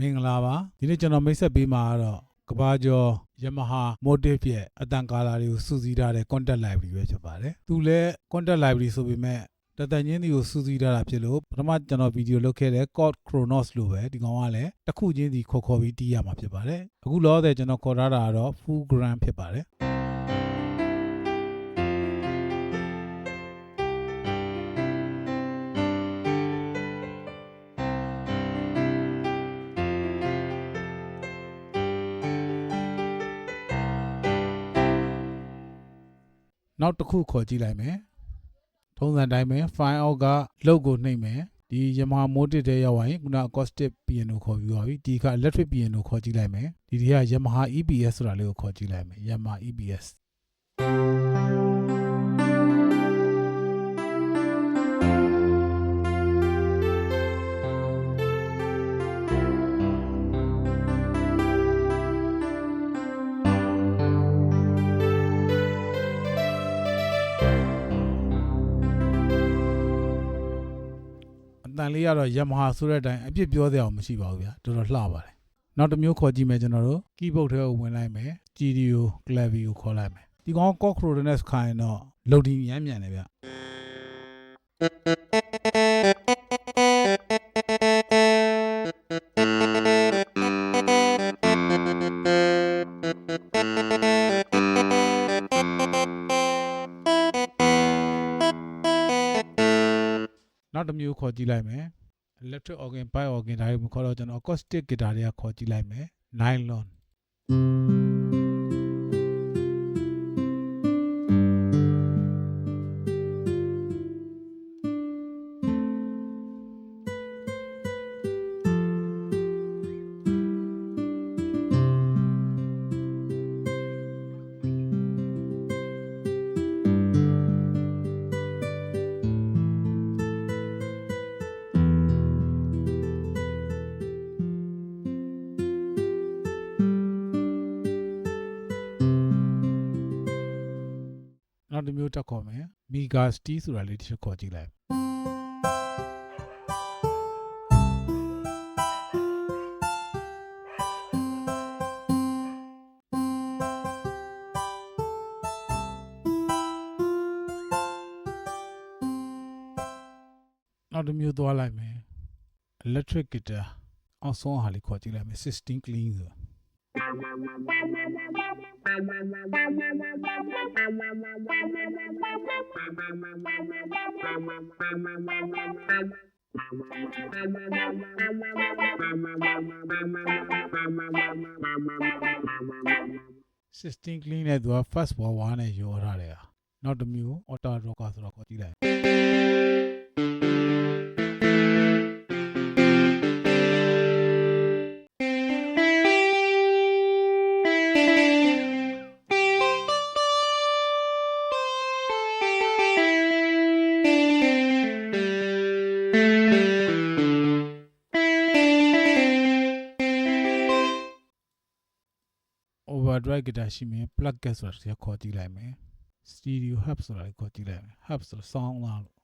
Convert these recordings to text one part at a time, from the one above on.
မင်္ဂလာပါဒီနေ့ကျွန်တော်မိတ်ဆက်ပေးမှာကတော့ကဘာကျော် Yamaha Motive ရဲ့အတန်ကာလာတွေကိုစုစည်းထားတဲ့ contact library ပဲဖြစ်ပါတယ်သူလည်း contact library ဆိုပေမဲ့တတန်ချင်းစီကိုစုစည်းထားတာဖြစ်လို့ပထမကျွန်တော်ဗီဒီယိုလုပ်ခဲ့တဲ့ Code Chronos လို့ပဲဒီကောင်ကလည်းတစ်ခုချင်းစီခေါ်ခေါ်ပြီးတီးရမှာဖြစ်ပါတယ်အခုလောဆယ်ကျွန်တော်ခေါ်ထားတာကတော့ full grand ဖြစ်ပါတယ် နောက်တစ်ခုခေါ်ကြည့်လိုက်မယ်ထုံးစံတိုင်းပဲ file out က logo ကိုနှိပ်မယ်ဒီ Yamaha Motive တဲ့ရောက်ရင်ခုန acoustic piano ခေါ်ပြီးသွားပြီဒီက electric piano ခေါ်ကြည့်လိုက်မယ်ဒီဒီက Yamaha EPS ဆိုတာလေးကိုခေါ်ကြည့်လိုက်မယ် Yamaha EPS တန်လေးကတော့ Yamaha ဆိုတဲ့အတိုင်းအပြစ်ပြောစရာမရှိပါဘူးဗျာတော်တော်လှပါတယ်နောက်တစ်မျိုးခေါ်ကြည့်မယ်ကျွန်တော်တို့ keyboard ထဲကိုဝင်လိုက်မယ် GDO clavi ကိုခေါ်လိုက်မယ်ဒီကောင် Cochrones ခိုင်းတော့ loading ရမ်းမြန်တယ်ဗျ နောက်တစ်မျိုးခေါ်ကြည့်လိုက်မယ် electric organ pipe organ ဒါတွေမခေါ်တော့ကျွန်တော် acoustic guitar တွေကခေါ်ကြည့်လိုက်မယ် nylon တစ်မျိုးတက်ခေါ်မယ် mega steel ဆိုတာလေးတစ်ချက်ခေါ်ကြည့်လိုက်နောက်တစ်မျိုးသွားလိုက်မယ် electric guitar အောင်ဆုံးဟာလေးခေါ်ကြည့်လိုက်မယ်16 clean ဆိုတာ 16 clean နဲ့သူက first wall 1နဲ့ရောထားတယ်ဟာနောက်တစ်မျိုး auto rocker ဆိုတော့ခေါ်ကြည့်လိုက် overdrive guitar ရှိမယ် plug get ဆိုတာတစ်ချက်ခေါ်ကြည့်လိုက်မယ် stereo hub ဆိုတာလည်းခေါ်ကြည့်လိုက်မယ် hub ဆိုတော့ sound လားလို့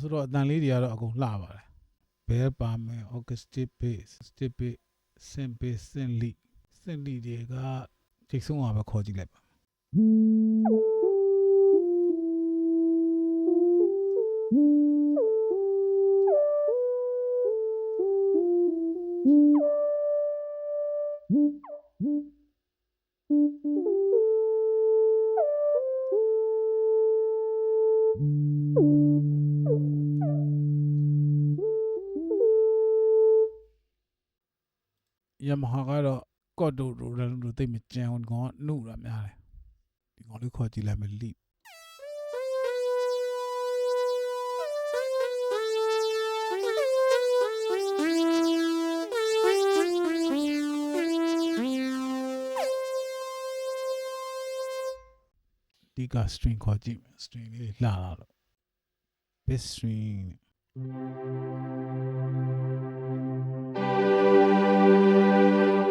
ဆိုတော့အတန်လေးတွေကတော့အကုန်လှပါတယ်ဘဲပါမယ် acoustic bass acoustic bass synth bass synth lead synth lead တွေကထိတ်ဆုံးအောင်ပဲခေါ်ကြည့်လိုက်ပါ ဟာကတော့ကော့တိုရိုရန်လိုသိမကြံကောင်နှုတ်ရများတယ်ဒီကောင်လေးခေါ်ကြည့်လိုက်မယ်လိဒီက string ခေါ်ကြည့်မယ် string လေးလှလာလို့ bass string နဲ့ ထ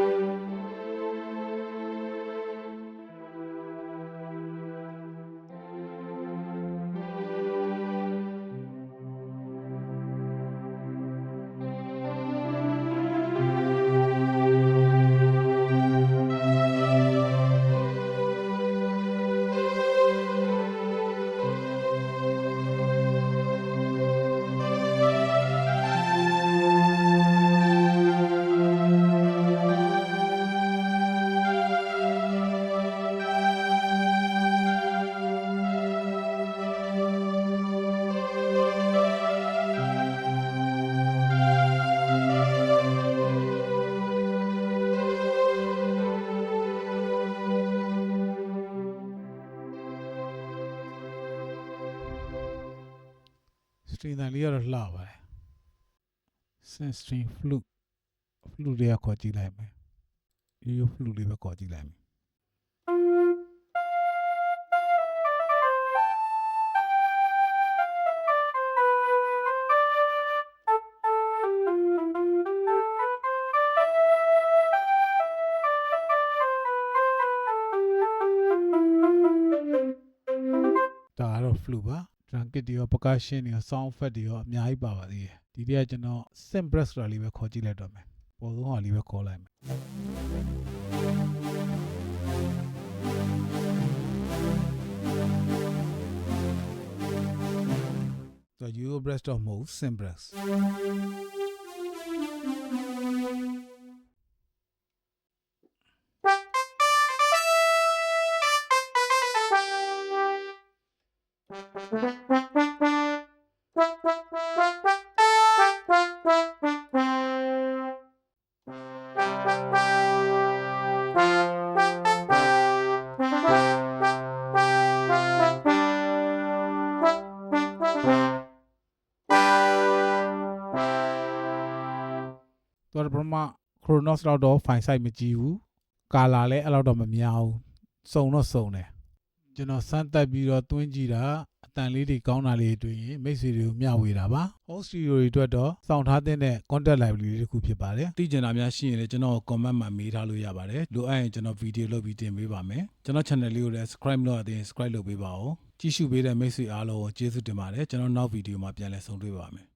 ရင်တန်လေးကတော့လှပါတယ် sense string flute flute လေးကခေါ်ကြည့်လိုက်မယ်ရိုးရိုး flute လေးပဲခေါ်ကြည့်လိုက်မယ် flute ပါ drum kit တွေရော percussion တွေရော sound effect တွေရောအများကြီးပါပါသေးတယ်ဒီတည်းကကျွန်တော် simple ဆိုတာလေးပဲခေါ်ကြည့်လိုက်တော့မယ်ပေါ်ဆုံးဟာလေးပဲခေါ်လိုက်မယ်ဆိုတော့ Euro breast တော့မဟုတ်ဘူး သူကပထမ Chronos တော့တော့ file size မကြည့်ဘူးကာလာလည်းအဲ့လောက်တော့မများဘူးစုံတော့စုံတယ်ကျွန်တော်စမ်းတက်ပြီးတော့တွင်းကြည့်တာအတန်လေးတွေကောင်းတာလေးတွေ့ရင်မိတ်ဆွေတွေကိုမျှဝေတာပါ host studio တွေအတွက်တော့စောင့်ထားတဲ့ contact library လေးတစ်ခုဖြစ်ပါတယ်သိကျင်တာများရှိရင်လည်းကျွန်တော် comment မှာမေးထားလို့ရပါတယ်လိုအပ်ရင်ကျွန်တော် video လုပ်ပြီးတင်ပေးပါမယ်ကျွန်တော် channel လေးကိုလည်း subscribe လုပ်ရသေးရင် subscribe လုပ်ပေးပါဦးကြည့်ရှုပေးတဲ့မိတ်ဆွေအားလုံးကိုကျေးဇူးတင်ပါတယ်ကျွန်တော်နောက် video မှာပြန်လည်ဆုံတွေ့ပါမယ်